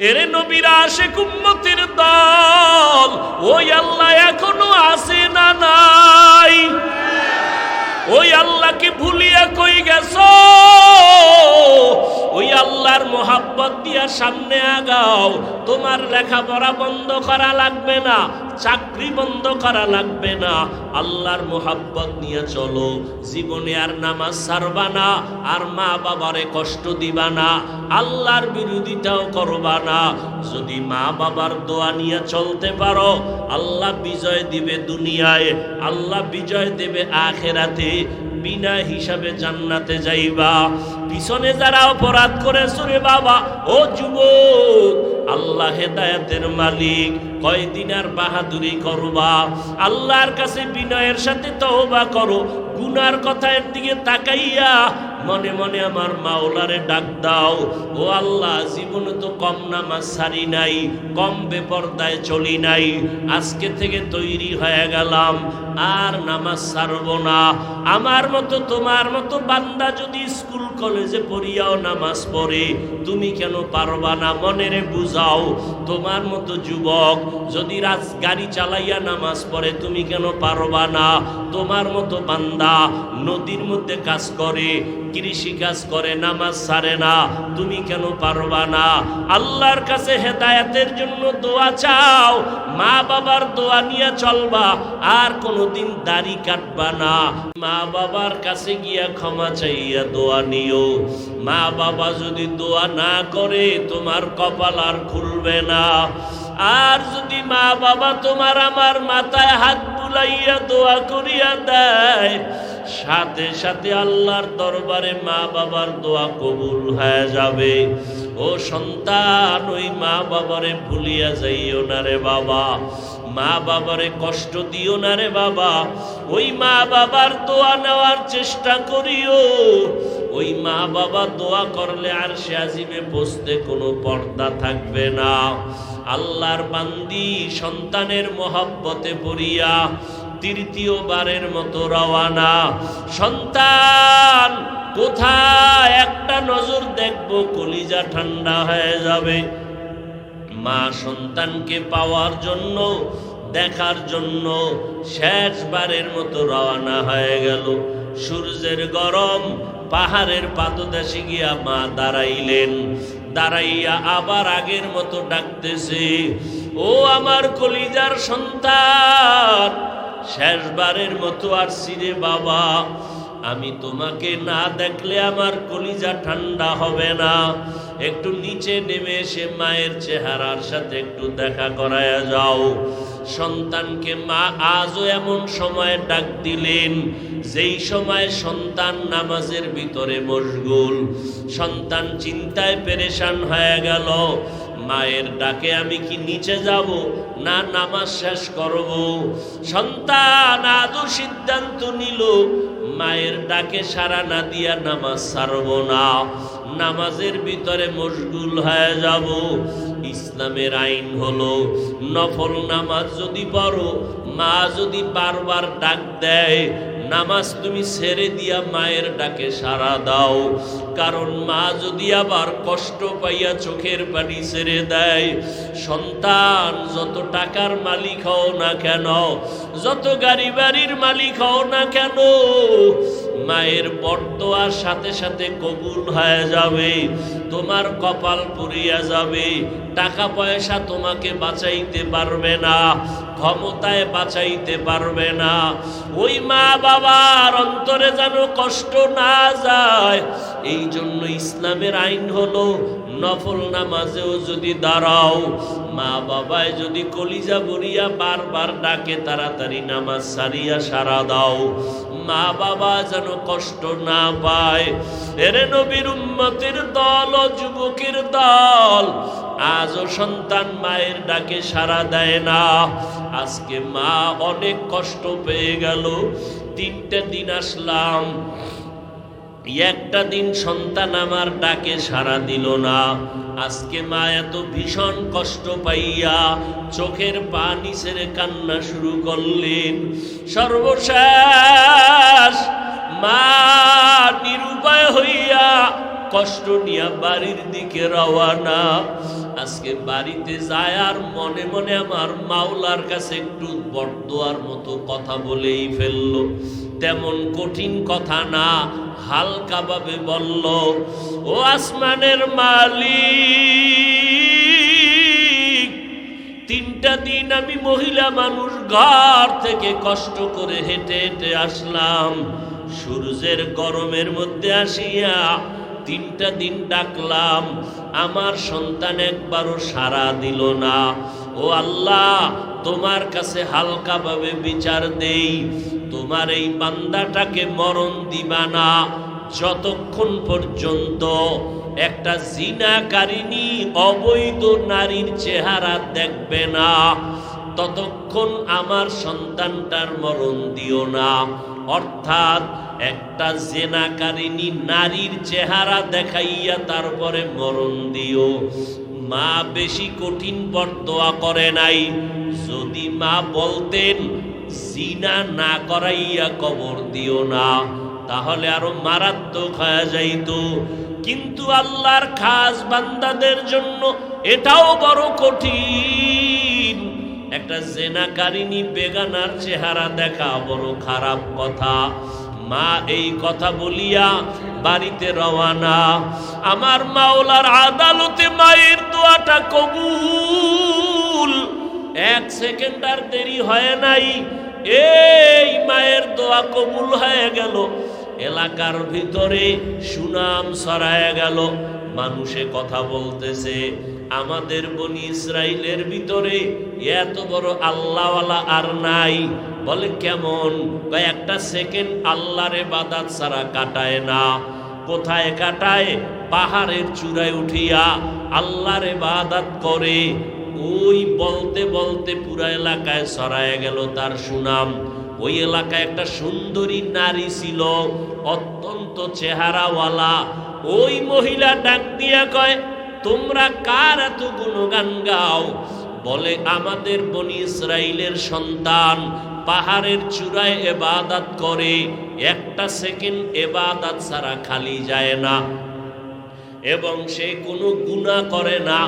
এরে নবীরা আসে কুম্মতির দল, ওই আল্লাহ এখনও আসে না নাই? ওই আল্লাহকে ভুলিয়া কই গেছ? ওই আল্লাহর মোহাব্বত দিয়া সামনে আগাও। তোমার লেখাপড়া বন্ধ করা লাগবে না, চাকরি বন্ধ করা লাগবে না। আল্লাহর মোহাব্বত নিয়ে চলো। জীবনে আর নামাজ ছাড়বা না, আর মা বাবারে কষ্ট দিবা না, আল্লাহর বিরোধিতাও করবা না। যদি মা বাবার দোয়া নিয়ে চলতে পারো, আল্লাহ বিজয় দিবে দুনিয়ায়, আল্লাহ বিজয় দেবে আখেরাতে। বিনা হিসাবে জান্নাতে যাইবা। পিছনে যারা অপরাধ করেছ রে বাবা, ও যুবক, আল্লাহ হেদায়াতের মালিক, কয়দিন আর বাহাদুরি করবা? আল্লাহর কাছে বিনয়ের সাথে তওবা করো, গুনার কথার দিকে তাকাইয়া মনে মনে আমার মাওলারে ডাক দাও। ও আল্লাহ, জীবনে তো কম নামাজ সারি নাই, কম বেপরদায় চলি নাই। আজকে থেকে তৈরি হয়ে গেলাম, আর নামাজ ছাড়ব না। আমার মতো, তোমার মতো বান্দা যদি স্কুল কলেজে পড়িয়াও নামাজ পড়ে, তুমি কেন পারবা না? মনেরে বুঝাও, তোমার মতো যুবক যদি রাজ গাড়ি চালাইয়া নামাজ পড়ে, তুমি কেন পারবা না? তোমার মতো বান্দা নদীর মধ্যে কাজ করে কৃষি কাজ করে, নামাজ সারে না। তুমি কেন পারবা না? আল্লাহর কাছে হেদায়াতের জন্য দোয়া চাও। মা বাবার দোয়া নিয়ে চলবা। আর কোনোদিন দাড়ি কাটবা না। মা বাবার কাছে গিয়া ক্ষমা চাইয়া দোয়া নিও। মা বাবা যদি দোয়া না করে, তোমার কপাল আর খুলবে না। আর যদি মা বাবা তোমার আমার মাথায় হাত বুলাইয়া দোয়া করিয়া দেয় সাথে সাথে আল্লাহর দরবারে মা বাবার দোয়া কবুল হয়ে যাবে। ও সন্তান, ওই মা বাবারে ভুলিয়া যাইও না রে বাবা। মা বাবারে কষ্ট দিও না রে বাবা। ওই মা বাবার দোয়া নেওয়ার চেষ্টা করিও। ওই মা বাবা দোয়া করলে আর সে আজিমে বসতে কোনো পর্দা থাকবে না। আল্লাহর বান্দি সন্তানের মহাব্বতে পড়িয়া তৃতীয়বারের মতো রওয়ানা। সন্তান, কোথায়? একটা নজর দেখব, কলিজা ঠান্ডা হয়ে যাবে। মা সন্তানকে পাওয়ার জন্য, দেখার জন্য শেষবারের মতো রওনা হয়ে গেল। সূর্যের গরম, পাহাড়ের পাদদেশে গিয়া মা দাঁড়াইলেন। দাঁড়াইয়া আবার আগের মতো ডাকতেছে, ও আমার কলিজার সন্তান শেষবারের মতো আর সিরে বাবা, আমি তোমাকে না দেখলে আমার কলিজা ঠান্ডা হবে না। একটু নিচে নেমে এসে মায়ের চেহারার সাথে একটু দেখা করায়া যাও। সন্তানকে মা আজও এমন সময় ডাক দিলেন, যেই সময় সন্তান নামাজের ভিতরে মশগুল। সন্তান চিন্তায় পেরেশান হয়ে গেল মায়ের ডাকে আমি কি নিচে যাব? না নামাজ শেষ করব। সন্তান আদৌ সিদ্ধান্ত নিল, মায়ের ডাকে সারা না দিয়া নামাজ ছাড়ব না। নামাজের ভিতরে মশগুল হয়ে যাব। ইসলামের আইন হলো, নফল নামাজ যদি পড়ো, মা যদি বারবার ডাক দেয় নামাজ তুমি ছেড়ে দিয়া মায়ের ডাকে সারা দাও। কারণ মা যদি আবার কষ্ট পাইয়া চোখের পানি ছেড়ে দেয়, সন্তান যত টাকার মালিক হও না কেন, যত গাড়ি বাড়ির মালিক হও না কেন, মায়ের বর্তোয়ার সাথে সাথে কবুল হয়ে যাবে, তোমার কপাল পুড়িয়া যাবে, টাকা পয়সা তোমাকে বাঁচাইতে পারবে না। ক্ষমতায় বাঁচাইতে পারবে না। ওই মা বাবার অন্তরে যেন কষ্ট না যায়। এই জন্য ইসলামের আইন হলো, নফল নামাজেও যদি দাঁড়াও, মা বাবায় যদি কলিজা বরিয়া বারবার ডাকে, তাড়াতাড়ি নামাজ সারিয়া সারা দাও। মা বাবা যেন কষ্ট না পায়। এরে নবীর উম্মতের দল, ও যুবকের দল, আজও সন্তান মায়ের ডাকে সারা দেয় না। আজকে মা অনেক কষ্ট পেয়ে গেল, তিনটে দিন আসলাম, একটা দিন সন্তান আমার ডাকে সারা দিল না। আজকে মা এত ভীষণ কষ্ট পাইয়া চোখের পানি ছেড়ে কান্না শুরু করলেন। সর্বশেষ মা নিরুপায় হইয়া কষ্ট নিয়া বাড়ির দিকে রওয়ানা। আজকে বাড়িতে যায় আর মনে মনে আমার মাওলার কাছে একটু বরদোয়ার মতো কথা বলেই ফেলল। তেমন কঠিন কথা না হালকাভাবে বলল, ও আসমানের মালিক, তিনটা দিন আমি মহিলা মানুষ ঘর থেকে কষ্ট করে হেঁটে হেঁটে আসলাম। সূর্যের গরমের মধ্যে আসিয়া তিনটা দিন ডাকলাম, আমার সন্তান একবারও সাড়া দিল না। ও আল্লাহ, তোমার কাছে হালকাভাবে বিচার দেই, তোমার এই বান্দাটাকে মরণ দিবা না। যতক্ষণ পর্যন্ত একটা জিনাকারিনী অবৈধ নারীর চেহারা দেখবে না ততক্ষণ আমার সন্তানটার মরণ দিও না। অর্থাৎ একটা জেনাকারিনী নারীর চেহারা দেখাইয়া তারপরে মরণ দিও। মা বেশি কঠিন বরদোয়া করে নাই। যদি মা বলতেন, জিনা না করাইয়া কবর দিও না, তাহলে আরও মারাত্মক হয়ে যাইত। কিন্তু আল্লাহর খাস বান্দাদের জন্য এটাও বড় কঠিন। একটা জেনাকারিনী বেগানার চেহারা দেখা বড় খারাপ কথা। মা এই কথা বলিয়া বাড়িতে রওয়ানা আমার মাওলার আদালতে মায়ের দোয়াটা কবুল। এক সেকেন্ড আর দেরি হয় নাই। এই মায়ের দোয়া কবুল হয়ে গেল। এলাকার ভিতরে সুনাম ছড়ায় গেল। মানুষে কথা বলতেছে। আমাদের বনি ইসরায়েলের ভিতরে এত বড় আল্লাহওয়ালা আর নাই। বলে, কেমন? একটা সেকেন্ড আল্লাহরে বাদাত ছাড়া কাটায় না। কোথায় কাটায়? পাহাড়ের চূড়ায় উঠিয়া আল্লাহরে বাদাত করে। ওই বলতে বলতে পুরা এলাকায় ছড়ায় গেল তার সুনাম। ওই এলাকায় একটা সুন্দরী নারী ছিল, অত্যন্ত চেহারাওয়ালা। ওই মহিলা ডাক দিয়া কয় তোমরা কার এত গুণগান গাও? বলে, আমাদের বনি ইসরাইলের সন্তান পাহাড়ের চূড়ায় এবাদাত করে, একটা সেকেন্ড এবাদাত ছাড়া খালি যায় না। এবং সে কোনো গুণা করে না,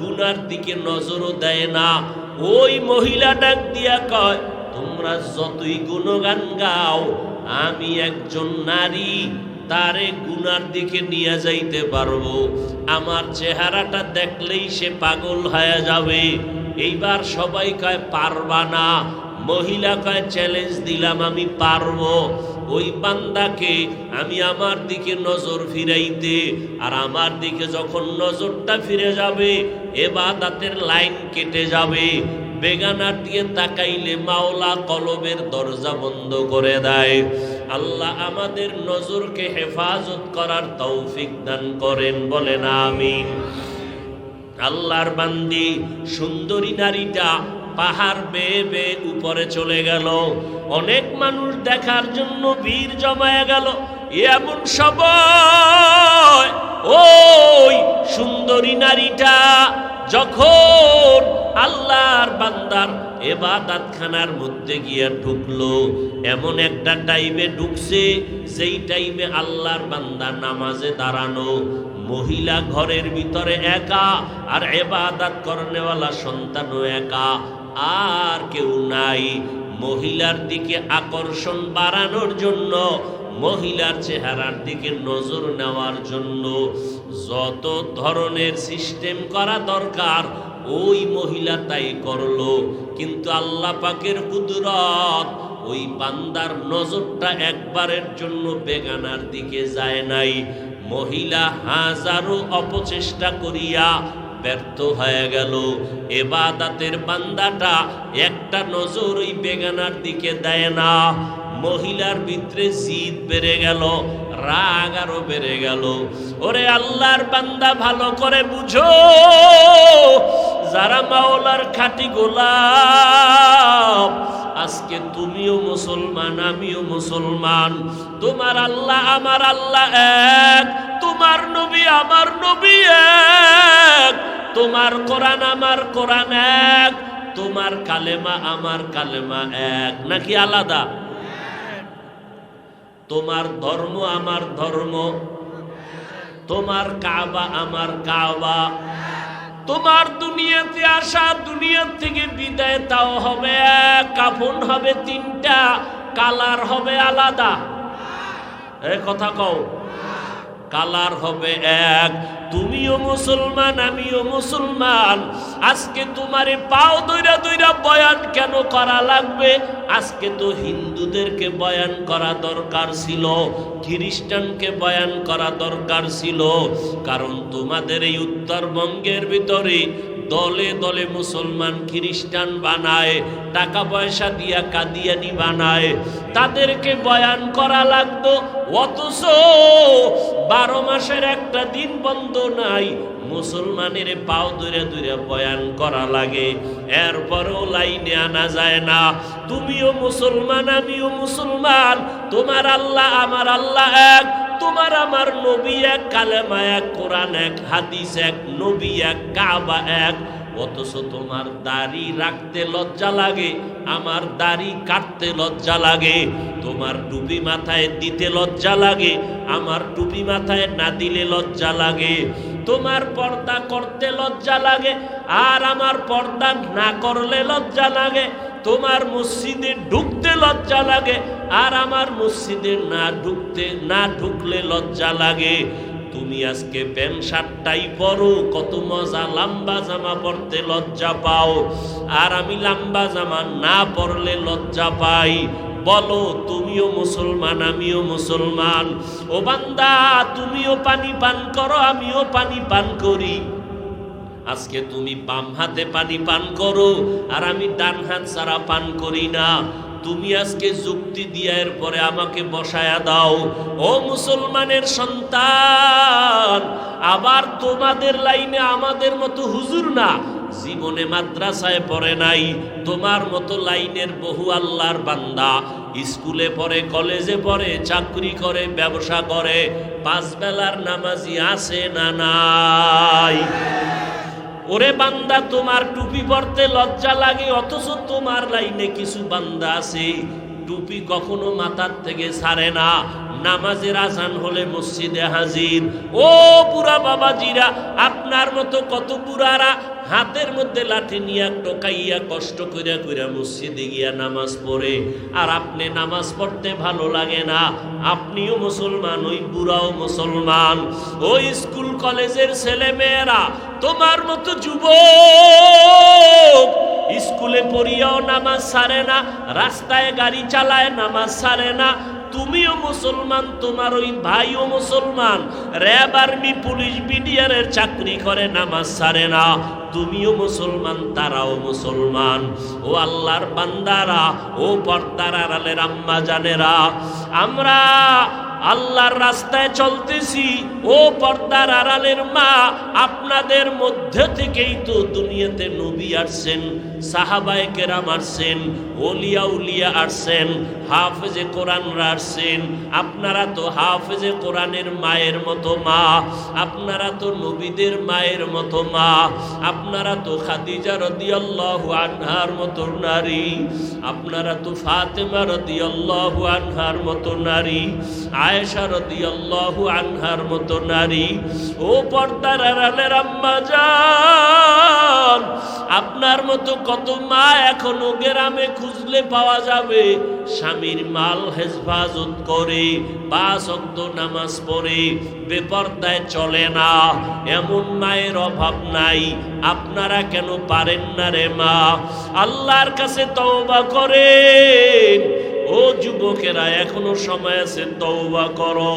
গুনার দিকে নজরও দেয় না। ওই মহিলা ডাক দিয়া কয়, তোমরা যতই গুণগান গাও, আমি একজন নারী তারে গুনার দিকে নিয়ে যাইতে পারব। আমার চেহারাটা দেখলেই সে পাগল হয়ে যাবে। এইবার সবাই কয়, পারবা না। মহিলা কয়, চ্যালেঞ্জ দিলাম, আমি পারব। ওই বান্দাকে আমি আমার দিকে নজর ফিরাইতে, আর আমার দিকে যখন নজরটা ফিরে যাবে এবাদাতের লাইন কেটে যাবে। বেগানার দিয়ে তাকাইলে মাওলা কলবের দরজা বন্ধ করে দেয়। আল্লাহ আমাদের নজরকে হেফাজত করার তৌফিক দান করেন, বলেন আমিন। আল্লাহর বান্দি, সুন্দরী নারীটা পাহাড় বেয়ে বেয়ে উপরে চলে গেল। অনেক মানুষ দেখার জন্য ভিড় জমায়া গেল। এমন সময়, ওই সুন্দরী নারীটা যখন আল্লাহর বান্দার এবাদাত খানার মধ্যে গিয়ে ঢুকলো। এমন একটা টাইমে ঢুকছে, যেই টাইমে আল্লাহর বান্দা নামাজে দাঁড়ানো। মহিলা ঘরের ভিতরে একা, আর এবাদাত করনেওয়ালা সন্তানও একা। আর কেউ নাই। মহিলার দিকে আকর্ষণ বাড়ানোর জন্য, মহিলার চেহারার দিকে নজর নেওয়ার জন্য যত ধরনের সিস্টেম করা দরকার ওই মহিলা তাই করল, কিন্তু আল্লাহ পাকের কুদরত ওই বান্দার নজরটা একবারের জন্য বেগানার দিকে যায় নাই। মহিলা হাজারো অপচেষ্টা করিয়া ব্যর্থ হয়ে গেল। এবাদাতের বান্দাটা একটা নজর ওই বেগানার দিকে দেয় না। মহিলার ভিতরে জিদ বেড়ে গেল, রাগ আরও বেড়ে গেল। ওরে আল্লাহর বান্দা, ভালো করে বুঝো, যারা মাওলার খাটি গোলাপ আজকে তুমিও মুসলমান, আমিও মুসলমান। তোমার আল্লাহ আমার আল্লাহ এক, তোমার নবী আমার নবী এক, তোমার কোরআন আমার কোরআন এক, তোমার কালেমা আমার কালেমা এক, নাকি আলাদা? তোমার ধর্ম আমার ধর্ম। তোমার কাবা আমার কাবা। তোমার দুনিয়াতে আসা, দুনিয়ার থেকে বিদায় তাও হবে কাফন হবে তিনটা, কালার হবে আলাদা। এ কথা কও। কালার হবে এক। তুমিও মুসলমান, আমিও মুসলমান। আজকে তোমার পাও দইরা দইরা বয়ান কেন করা লাগবে? আজকে তো হিন্দুদেরকে বয়ান করা দরকার ছিল, খ্রিস্টানকে বয়ান করা দরকার ছিল। কারণ তোমাদের এই উত্তরবঙ্গের ভিতরে দলে দলে মুসলমান খ্রিস্টান বানায় টাকা পয়সা দিয়া কাদিয়ানি বানায়। তাদেরকে বয়ান করা লাগতো, অথচ বারো মাসের একটা দিন বন্ধ নাই, মুসলমানের পাও দূরে দূরে বয়ান করা লাগে। এরপরও লাইনে আনা যায় না, তুমিও মুসলমান, আমিও মুসলমান, তোমার আল্লাহ, আমার আল্লাহ এক তোমার আমার নবী এক কালেমা, এক কোরআন, এক হাদিস, এক নবী, এক কাবা, এক। অথচ তোমার দাড়ি রাখতে লজ্জা লাগে, আমার দাড়ি কাটতে লজ্জা লাগে, তোমার টুপি মাথায় দিতে লজ্জা লাগে, আমার টুপি মাথায় না দিলে লজ্জা লাগে, তোমার পর্দা করতে লজ্জা লাগে, আর আমার পর্দা না করলে লজ্জা লাগে, তোমার মসজিদে ঢুকতে লজ্জা লাগে আর আমার মসজিদে না ঢুকতে, না ঢুকলে লজ্জা লাগে। তুমি আজকে প্যান্ট শার্টটাই পরো, কত মজা, লম্বা জামা পরতে লজ্জা পাও। আর আমি লম্বা জামা না পরলে লজ্জা পাই। বলো, তুমিও মুসলমান, আমিও মুসলমান। ও বান্দা, তুমিও পানি পান করো, আমিও পানি পান করি। আজকে তুমি বাম হাতে পানি পান করো, আর আমি ডান হাত ছাড়া পান করি না। তুমি আজকে যুক্তি দিয়া পরে আমাকে বসায়া দাও। ও মুসলমানের সন্তান, আবার তোমাদের লাইনে আমাদের মতো হুজুর না। জীবনে মাদ্রাসায় পড়ে নাই, তোমার মতো লাইনের বহু আল্লাহর বান্দা। স্কুলে পড়ে, কলেজে পড়ে, চাকরি করে, ব্যবসা করে পাঁচ বেলার নামাজি আছে না নাই? ওরে বান্দা, তোমার টুপি পরতে লজ্জা লাগে, অথচ তোমার লাইনে কিছু বান্দা আছে। টুপি কখনো মাথার থেকে ছাড়ে না। নামাজের আজান হলে মসজিদে হাজির। ও পুরা বাবাজিরা, আপনার মতো কত পুরারা হাতের মধ্যে লাঠি নিয়ে টোকাইয়া কষ্ট করিয়া কইরা মসজিদে গিয়া নামাজ পড়ে। আর আপনি নামাজ পড়তে ভালো লাগে না। আপনিও মুসলমান, ওই বুড়াও মুসলমান। ওই স্কুল কলেজের ছেলে মেয়েরা তোমার মতো যুবক স্কুলে পড়িয়াও নামাজ সারে না, রাস্তায় গাড়ি চালায় নামাজ সারে না তুমিও মুসলমান, তোমার ওই ভাইও মুসলমান। র্যাব আর্মি, পুলিশ, বিডিআরের চাকরি করে, নামাজ সারে না। তুমিও মুসলমান, তারাও মুসলমান। ও আল্লাহর বান্দারা, ও পর্দার আড়ালের আম্মা জানেরা, আমরা আল্লাহর রাস্তায় চলতেছি। ও পর্দার আড়ালের মা, আপনাদের মধ্যে থেকেই তো দুনিয়াতে নবী আসছেন। সাহাবায়ে কেরাম আসছেন, ওলিয়া উলিয়া আসছেন, হাফেজে কোরআনরা আসছেন, আপনারা তো হাফেজে কোরআনের মায়ের মতো মা, আপনারা তো নবীদের মায়ের মতো মা, আপনারা তো খাদিজা রদিয়াল্লাহু আনহার মতো নারী, আপনারা তো ফাতেমা রদিয়াল্লাহু আনহার মতো নারী, আয়েশা রদিয়াল্লাহু আনহার মতো নারী, ও পর্দার আম্মা যান আপনার মতো কত মা এখনও গ্রামে খুঁজলে পাওয়া যাবে। স্বামীর মাল হেফাজত করে, পাঁচ অক্ত নামাজ পড়ে, বেপর্দায় চলে না। এমন মায়ের অভাব নাই। আপনারা কেন পারেন না রে মা? আল্লাহর কাছে তওবা করেন। ও যুবকেরা, এখনও সময় আছে, তওবা করো।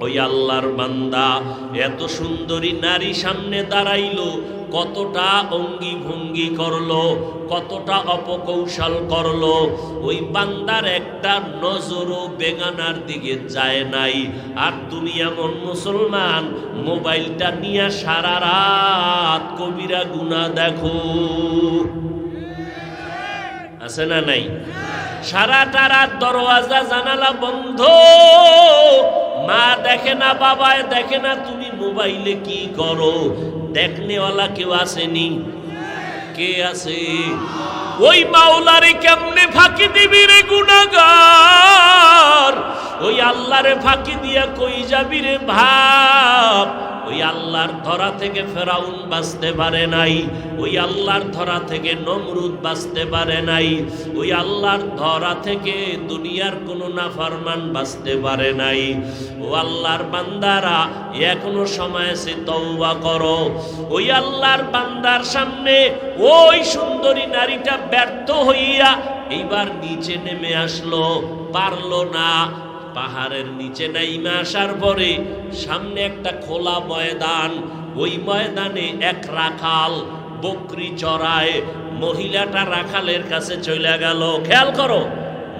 ওই আল্লাহর বান্দা, এত সুন্দরী নারী সামনে দাঁড়াইলো। কতটা অঙ্গি ভঙ্গি করল, কতটা অপকৌশল করল, ওই বান্দার একটা নজরও বেগানার দিকে যায় নাই। আর তুমি এমন মুসলমান, মোবাইলটা নিয়ে সারা রাত কবিরা গুনা দেখো। আছে না নাই? সারাটা রাত দরওয়াজা, জানালা বন্ধ। মা দেখে না, বাবায় দেখে না, তুমি মোবাইলে কি করো? দেখনেওয়ালা কেউ আসেনি? কে আছে? ওই মাওলারে কেমনে ফাঁকি দিবি রে গুণাগার ওই আল্লাহরে ফাঁকি দিয়া কই যাবি রে ভাব? ওই আল্লাহর ধরা থেকে ফেরাউন বাঁচতে পারে নাই, ওই আল্লাহর ধরা থেকে নমরুদ বাঁচতে পারে নাই, ওই আল্লাহর ধরা থেকে দুনিয়ার কোনো নাফরমান বাঁচতে পারে নাই। ও আল্লাহর বান্দারা, এখনও সময় আছে তওবা করো। ওই আল্লাহর বান্দার সামনে ওই সুন্দরী নারীটা ব্যর্থ হইয়া এইবার নিচে নেমে আসলো, পারল না। পাহাড়ের নিচে নাইমে আসার পরে সামনে একটা খোলা ময়দান। ওই ময়দানে এক রাখাল বকরি চড়ায়। মহিলাটা রাখালের কাছে চলে গেল। খেয়াল করো,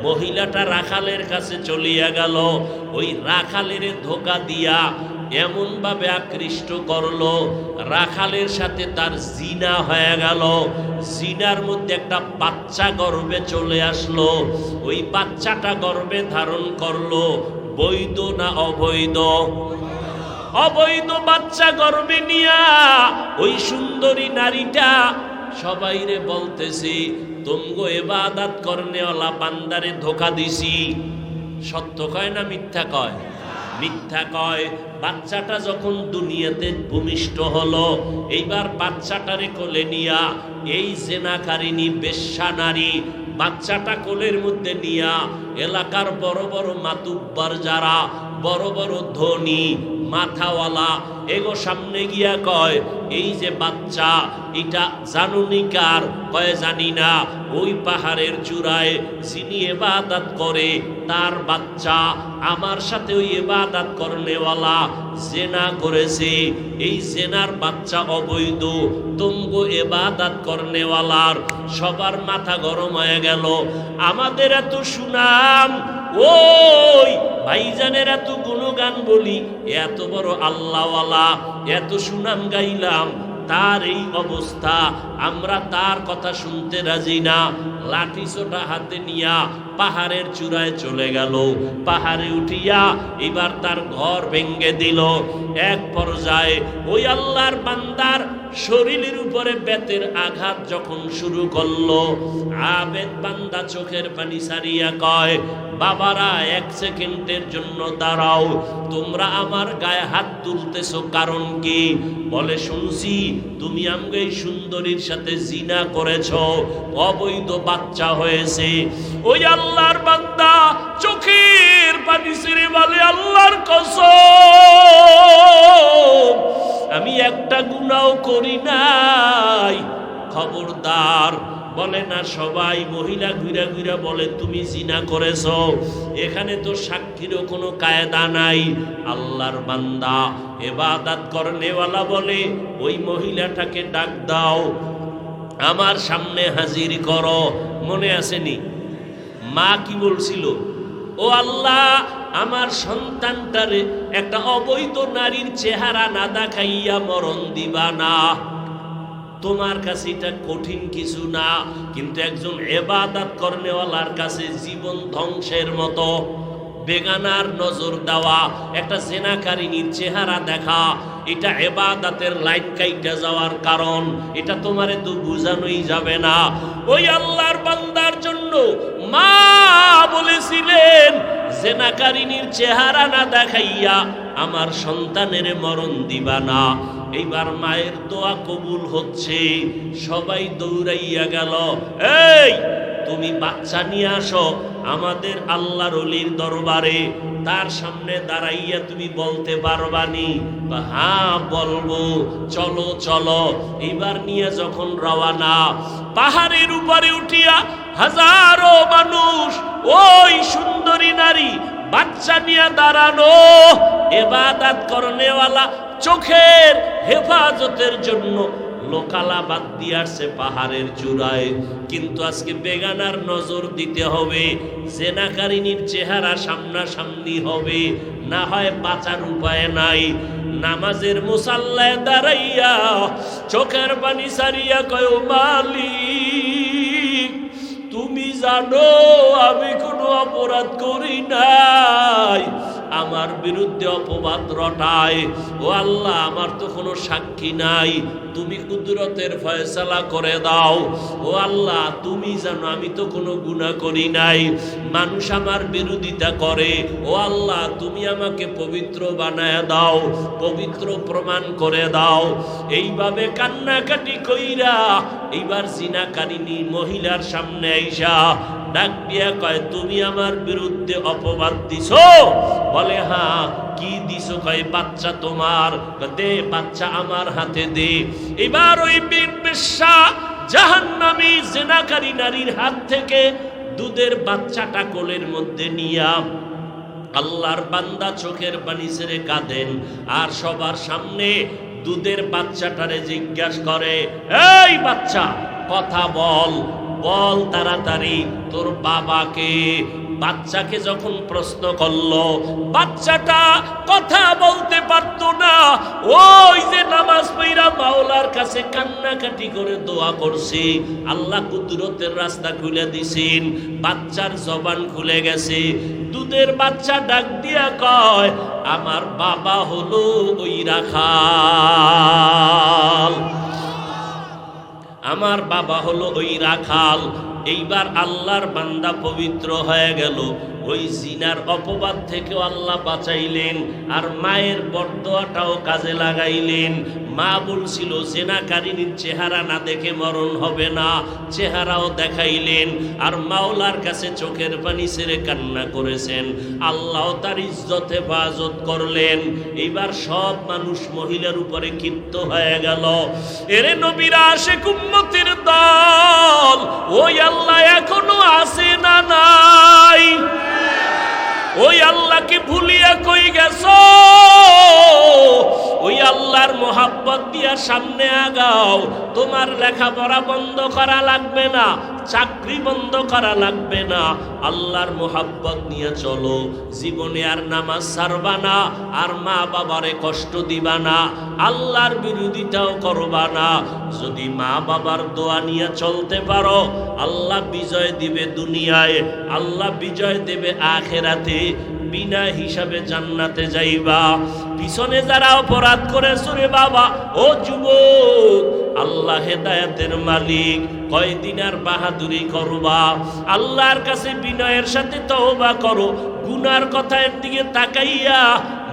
মহিলাটা রাখালের কাছে চলিয়া গেল। ওই রাখালের ধোকা দিয়া এমন ভাবে আকৃষ্ট করল, রাখালের সাথে তার জিনা হয়ে গেল। জিনার মধ্যে একটা বাচ্চা গর্ভে চলে আসলো। ওই বাচ্চাটা গর্ভে ধারণ করল, বৈধ না অবৈধ? অবৈধ বাচ্চা গর্ভে নিয়া ওই সুন্দরী নারীটা সবাইরে বলতেছি, তুমগো এবাদাত করনেওয়ালা বান্দারে ধোকা দিছি। সত্য কয় না মিথ্যা কয়? মিথ্যা কয়, বাচ্চাটা যখন দুনিয়াতে ভূমিষ্ঠ হলো, এইবার বাচ্চাটারে কোলে নিয়া এই জেনাকারিনী বেশ্যা নারী বাচ্চাটা কোলের মধ্যে নিয়া এলাকার বড় বড় মাতুব্বার যারা, বড় বড় ধনী মাথাওয়ালা, এগো সামনে গিয়া কয়, এই যে বাচ্চা, এটা জানুনি কার? কয়, জানি না। ওই পাহাড়ের চূড়ায় যিনি এবাদাত করে, তার বাচ্চা আমার সাথে ওই এবাদাত করনেওয়ালা জেনা করেছে। এই জেনার বাচ্চা অবৈধ। তুমগো এবাদাত করনেওয়ালার সবার মাথা গরম হয়ে গেল। আমাদের এত সুনাম ওই ভাইজানের এত গুণগান বলি এত বড় আল্লাহওয়ালা এত সুনাম গাইলাম, তার এই অবস্থা, আমরা তার কথা শুনতে রাজি না, লাঠি ছোটা হাতে নিয়া পাহাড়ের চূড়ায় চলে গেল, পাহাড়ে উঠিয়া এবার তার ঘর ভেঙ্গে দিল, এক পর্যায়ে ওই আল্লাহর বান্দার শরীরের উপরে বেতের আঘাত যখন শুরু করল, আবেদ বান্দা চোখের পানি সারিয়া কয়, বাবারা, এক সেকেন্ডের জন্য দাঁড়াও। তোমরা আমার গায়ে হাত তুলতেছো কারণ কি? বলে, শুনছি, তুমি আমাকে এই সুন্দরীর সাথে জিনা করেছ। অবৈধ বাচ্চা হয়েছে। ওই আল্লাহর বান্দা চোখের পানি ছেড়ে বলে, আল্লাহর কসম আমি একটা গুনাও করি নাই। খবরদার, বলে না সবাই, মহিলা ঘুরা ঘুরা বলে, তুমি জিনা করেছ। এখানে তো সাক্ষীরও কোনো কায়দা নাই। আল্লাহর বান্দা এবাদাত করনেওয়ালা বলে, ওই মহিলাটাকে ডাক দাও। আমার সামনে হাজির করো। মনে আসেনি। মা কি বলছিল? ও আল্লাহ আমার সন্তানটারে একটা অবৈধ নারীর চেহারা না দেখাইয়া মরণ দিবা না। তোমার কাছে এটা কঠিন কিছু না, কিন্তু একজন এবাদাত করনেওয়ালার কাছে জীবন ধ্বংসের মতো। বেগানার নজর দেওয়া, একটা জেনাকারিনীর চেহারা দেখা, এটা এবাদাতের লাইট কাইটা যাওয়ার কারণ, এটা তোমারে তো বুঝানোই যাবে না। ওই আল্লাহর বান্দার জন্য মা বলেছিলেন জেনাকারিনীর চেহারা না দেখাইয়া আমার সন্তানের মরণ দিবা না। এইবার মায়ের দোয়া কবুল হচ্ছে। সবাই দৌড়াইয়া গেল, এই, তুমি বাচ্চা নিয়ে আসো আমাদের আল্লাহর অলির দরবারে। তার সামনে দাঁড়াইয়া তুমি বলতে পারবানি বা হ্যাঁ বলব। চলো চলো। এবার নিয়ে যখন রওয়ানা পাহাড়ের উপরে উঠিয়া হাজারো মানুষ ওই সুন্দরী নারী বাচ্চা নিয়ে দাঁড়ানো এবাদাত করনেওয়ালা চোখের হেফাজতের জন্য লোকালা বাদ দিয়ে আসছে পাহাড়ের চূড়ায়। কিন্তু আজকে বেগানার নজর দিতে হবে, জেনাকারিনীর চেহারা সামনাসামনি হবে, না হয় বাঁচার উপায় নাই। নামাজের মুসাল্লায় দাঁড়াইয়া চোখের পানি সারিয়া কয় মালিক জানো আমি কোনো অপরাধ করি নাই। আমার বিরুদ্ধে অপবাদ রটায়। ও আল্লাহ, আমার তো কোনো সাক্ষী নাই। তুমি কুদরতের ফয়সালা করে দাও। ও আল্লাহ, তুমি জানো আমি তো কোনো গুণা করি নাই। মানুষ আমার বিরোধিতা করে। ও আল্লাহ, তুমি আমাকে পবিত্র বানায় দাও, পবিত্র প্রমাণ করে দাও। এইভাবে কান্নাকাটি কইরা এইবার জিনাকারিনী মহিলার সামনে আইসা ডাক দিয়া কয়, তুমি আমার বিরুদ্ধে অপবাদ দিছ? বলে হ্যাঁ কি দিছ? কয়, বাচ্চা তোমার। দে, বাচ্চা আমার হাতে দে। এবার ওই বীর বেশ্যা জাহান্নামী জেনাকারী নারীর হাত থেকে দুধের বাচ্চাটা কোলের মধ্যে নিয়া আল্লাহর বান্দা চোখের পানি ছেড়ে কাঁদেন। আর সবার সামনে দুধের বাচ্চাটারে জিজ্ঞাসা করে, এই বাচ্চা, কথা বল। বল তাড়াতাড়ি, তোর বাবাকে। বাচ্চাকে যখন প্রশ্ন করল, বাচ্চাটা কথা বলতে পারতো না। ওই যে নামাজ পইরা মাওলার কাছে কান্নাকাটি করে দোয়া করছে। আল্লাহ কুদরতের রাস্তা খুলে দিছেন, বাচ্চার জবান খুলে গেছে। দুধের বাচ্চা ডাক দিয়া কয়, আমার বাবা হলো ওই রাখাল। আমার বাবা হলো ওই রাখাল। এইবার আল্লাহর বান্দা পবিত্র হয়ে গেল। ওই জিনার অপবাদ থেকেও আল্লাহ বাঁচাইলেন, আর মায়ের বরদোয়াটাও কাজে লাগাইলেন। মা বলছিল, জেনাকারিনীর চেহারা না দেখে মরণ হবে না। চেহারাও দেখাইলেন, আর মাওলার কাছে চোখের পানি ছেড়ে কান্না করেছেন। আল্লাহ তার ইজ্জত, হেফাজত করলেন। এইবার সব মানুষ মহিলার উপরে ক্ষিপ্ত হয়ে গেল। এরে নবীরা আসে কুম্মতির দল, ওই আল্লাহ এখনও আসে না নাই? আল্লাহকে ভুলিয়া কই গেছ? ওই আল্লাহর মোহাব্বত দিয়া সামনে আগাও। তোমার লেখাপড়া বন্ধ করা লাগবে না, চাকরি বন্ধ করা লাগবে না। আল্লাহর মোহাব্বত নিয়ে চলো। জীবনে আর নামাজ সারবা না, আর মা বাবারে কষ্ট দিবা না। আল্লাহর বিরোধিতাও করবা না। যদি মা বাবার দোয়া নিয়ে চলতে পারো, আল্লাহ বিজয় দিবে দুনিয়ায়, আল্লাহ বিজয় দেবে আখেরাতে। বিনা হিসাবে জান্নাতে যাইবা। পিছনে যারা অপরাধ করে সুরে বাবা, ও যুবক, আল্লাহ হেদায়াতের মালিক, কয়দিন আর বাহাদুরি করবা। আল্লাহর কাছে বিনয়ের সাথে তওবা করো, গুনার কথার দিকে তাকাইয়া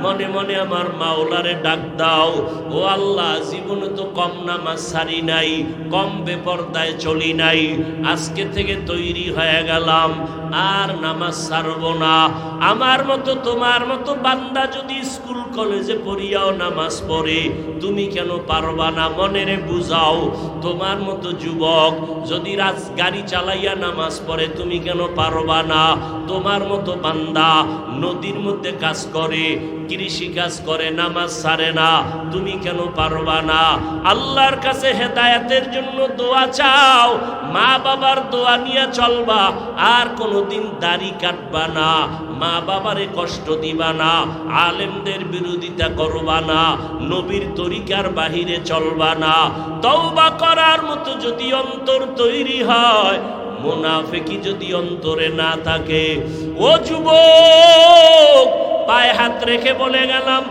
মনে মনে আমার মাওলারে ডাক দাও। ও আল্লাহ, জীবনে তো কম নামাজ সারি নাই, কম বেপরদায় চলি নাই। আজকে থেকে তৈরি হয়ে গেলাম, আর নামাজ ছাড়বো না। আমার মতো, তোমার মতো বান্দা যদি স্কুল কলেজে পড়িয়াও নামাজ পড়ে, তুমি কেন পারবা না? মনেরে বুঝাও, তোমার মতো যুবক যদি রাজ গাড়ি চালাইয়া নামাজ পড়ে, তুমি কেন পারবা না? তোমার মতো বান্দা নদীর মধ্যে কাজ করে কৃষি কাজ করে, নামাজ সারে না। তুমি কেন পারবা না? আল্লাহর কাছে হেদায়াতের জন্য দোয়া চাও। মা বাবার দোয়া নিয়ে চলবা। আর কোনোদিন দাড়ি কাটবা না। মা বাবারে কষ্ট দিবা না। আলেমদের বিরোধিতা করবা না। নবীর তরিকার বাহিরে চলবা না। তওবা করার মতো যদি অন্তর তৈরি হয়, মোনাফেকি যদি অন্তরে না থাকে, ও যুবক পায়ে হাত রেখে বলে গেলাম,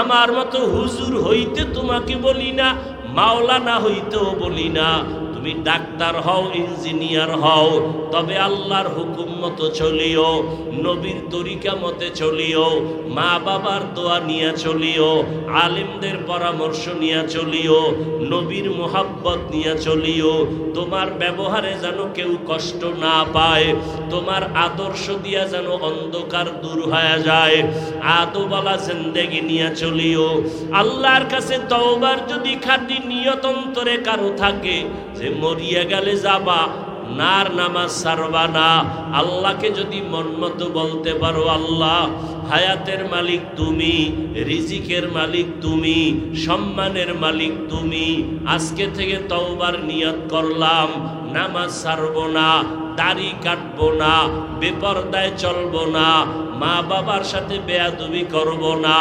আমার মতো হুজুর হইতে তোমাকে বলি না, মাওলানা হইতেও বলি না। তুমি ডাক্তার হও, ইঞ্জিনিয়ার হও, তবে আল্লাহর হুকুম মতো চলিও, নবীর তরিকা মতে চলিও মা বাবার দোয়া নিয়ে চলিও, আলেমদের পরামর্শ নিয়ে চলিও, নবীর মোহাব্বত নিয়ে চলিও, তোমার ব্যবহারে যেন কেউ কষ্ট না পায়, তোমার আদর্শ দিয়া যেন অন্ধকার দূর হয়ে যায় আদোবালা জিন্দেগি নিয়ে চলিও। আল্লাহর কাছে তওবার যদি খাঁটি নিয়ত অন্তরে কারও থাকে যে মরিয়া গেলে যাবা, নার নামাজ সারবা না। আল্লাহকে যদি মন মতো বলতে পারো, আল্লাহ, হায়াতের মালিক তুমি, রিজিকের মালিক তুমি, সম্মানের মালিক তুমি, আজকে থেকে তওবার নিয়ত করলাম, নামাজ সারবো না, দাড়ি কাটবো না, বেপরদায় চলবো না মা বাবার সাথে বেয়াদবি করব না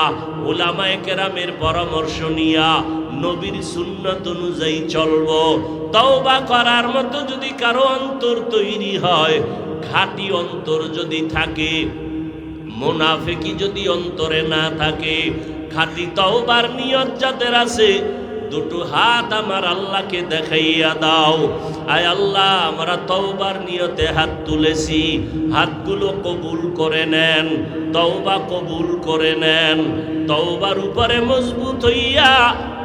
ওলামায়ে কেরামের পরামর্শ নিয়া নবীর সুন্নত অনুযায়ী চলবো। তওবা করার মতো যদি কারও অন্তর তৈরি হয়, খাঁটি অন্তর যদি থাকে, মোনাফেকি যদি অন্তরে না থাকে, খাঁটি তওবার নিয়ত যাদের আছে দুটো হাত আমার আল্লাহকে দেখাইয়া দাও। আয় আল্লাহ, আমরা তওবার নিয়তে হাত তুলেছি। হাতগুলো কবুল করে নেন, তওবা কবুল করে নেন। তওবার উপরে মজবুত হইয়া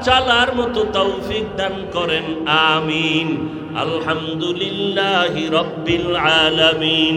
চালার মতো তৌফিক দান করেন, আমিন। আলহামদুলিল্লাহ রব্বিল আলামিন।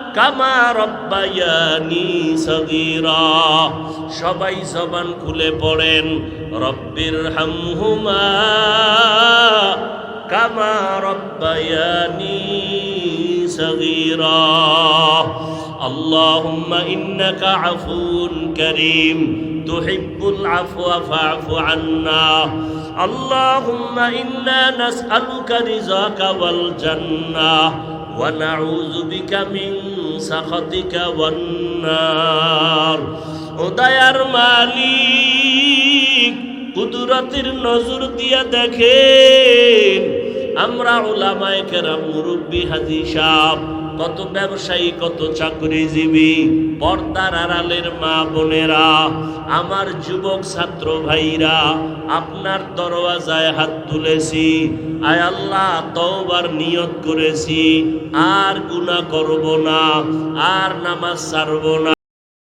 কামা রব্বায়ানি সগীরা সবাই জবান খুলে পড়েন রব্বির হামহুমা কামা রব্বায়ানি সগীরা اللهم إنك عفو كريم تحب العفو فاعف عنا اللهم إنا نسألك رزاك والجنة ونعوذ بك من সাখতিকা ওয়ান্নার। মালিক কুদুরতির নজর দিয়া দেখেন। আমরা ওলামায় কেরাম মুরব্বী হাজি সাহ কত ব্যবসায়ী, কত চাকরিজীবী, পর্দার আড়ালের মা বোনেরা, আমার যুবক ছাত্র ভাইরা, আপনার দরওয়াজায় হাত তুলেছি, আয় আল্লাহ তওবার নিয়ত করেছি, আর গুণা করব না, আর নামাজ ছাড়ব না।